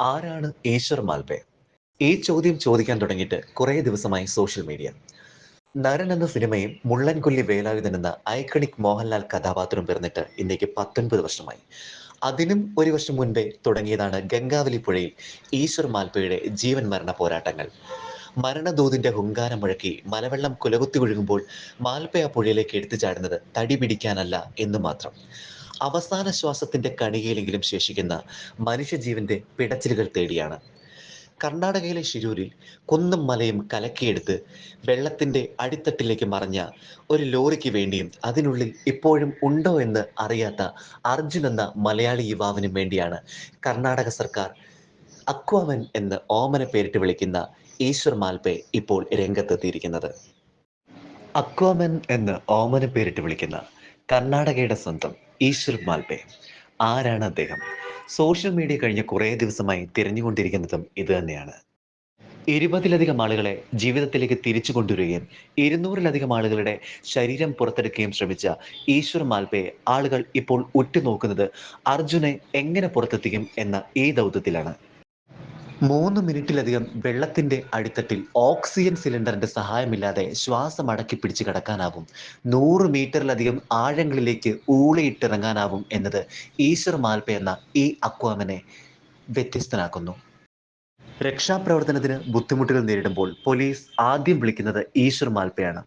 ആരാണ് ഈശ്വർ മാൽപേ? ഈ ചോദ്യം ചോദിക്കാൻ തുടങ്ങിയിട്ട് കുറേ ദിവസമായി സോഷ്യൽ മീഡിയ. നരൻ എന്ന സിനിമയും മുള്ളൻകൊല്ലി വേലായുധൻ എന്ന ഐക്കണിക് മോഹൻലാൽ കഥാപാത്രം പിറന്നിട്ട് ഇന്നേക്ക് പത്തൊൻപത് വർഷമായി. അതിനും ഒരു വർഷം മുൻപേ തുടങ്ങിയതാണ് ഗംഗാവലി പുഴയിൽ ഈശ്വർ മാൽപ്പയുടെ ജീവൻ മരണ പോരാട്ടങ്ങൾ. മരണദൂതിന്റെ ഹുങ്കാരം മുഴക്കി മലവെള്ളം കുലകുത്തി ഒഴുകുമ്പോൾ മാൽപ്പ ആ പുഴയിലേക്ക് എടുത്തു ചാടുന്നത് തടി പിടിക്കാനല്ല എന്ന് മാത്രം. അവസാന ശ്വാസത്തിന്റെ കണികയിലെങ്കിലും ശേഷിക്കുന്ന മനുഷ്യജീവന്റെ പിടച്ചിലുകൾ തേടിയാണ്. കർണാടകയിലെ ശിരൂരിൽ കുന്നും മലയും കലക്കിയെടുത്ത് വെള്ളത്തിന്റെ അടിത്തട്ടിലേക്ക് മറഞ്ഞ ഒരു ലോറിക്ക് വേണ്ടിയും അതിനുള്ളിൽ ഇപ്പോഴും ഉണ്ടോ എന്ന് അറിയാത്ത അർജുൻ എന്ന മലയാളി യുവാവിനും വേണ്ടിയാണ് കർണാടക സർക്കാർ അക്വാമൻ എന്ന് ഓമന പേരിട്ട് വിളിക്കുന്ന ഈശ്വർ മാൽപേ ഇപ്പോൾ രംഗത്തെത്തിയിരിക്കുന്നത്. അക്വാമൻ എന്ന് ഓമന പേരിട്ട് വിളിക്കുന്ന കർണാടകയുടെ സ്വന്തം ഈശ്വർ മാൽപേ. ആരാണ് അദ്ദേഹം? സോഷ്യൽ മീഡിയ കഴിഞ്ഞ കുറേ ദിവസമായി തിരഞ്ഞുകൊണ്ടിരിക്കുന്നതും ഇത് തന്നെയാണ്. ഇരുപതിലധികം ആളുകളെ ജീവിതത്തിലേക്ക് തിരിച്ചു കൊണ്ടുവരികയും ഇരുന്നൂറിലധികം ആളുകളുടെ ശരീരം പുറത്തെടുക്കുകയും ശ്രമിച്ച ഈശ്വർ മാൽപേ ആളുകൾ ഇപ്പോൾ ഉറ്റുനോക്കുന്നത് അർജുനെ എങ്ങനെ പുറത്തെത്തിക്കും എന്ന ഈ ദൗത്യത്തിലാണ്. മൂന്ന് മിനിറ്റിലധികം വെള്ളത്തിന്റെ അടിത്തട്ടിൽ ഓക്സിജൻ സിലിണ്ടറിന്റെ സഹായമില്ലാതെ ശ്വാസം അടക്കി പിടിച്ച് കിടക്കാനാവും. നൂറ് മീറ്ററിലധികം ആഴങ്ങളിലേക്ക് ഊളിയിട്ടിറങ്ങാനാവും എന്നത് ഈശ്വർ മാൽപ എന്ന ഈ അക്വാമനെ വ്യത്യസ്തനാക്കുന്നു. രക്ഷാപ്രവർത്തനത്തിന് ബുദ്ധിമുട്ടുകൾ നേരിടുമ്പോൾ പോലീസ് ആദ്യം വിളിക്കുന്നത് ഈശ്വർ മാൽപ്പയാണ്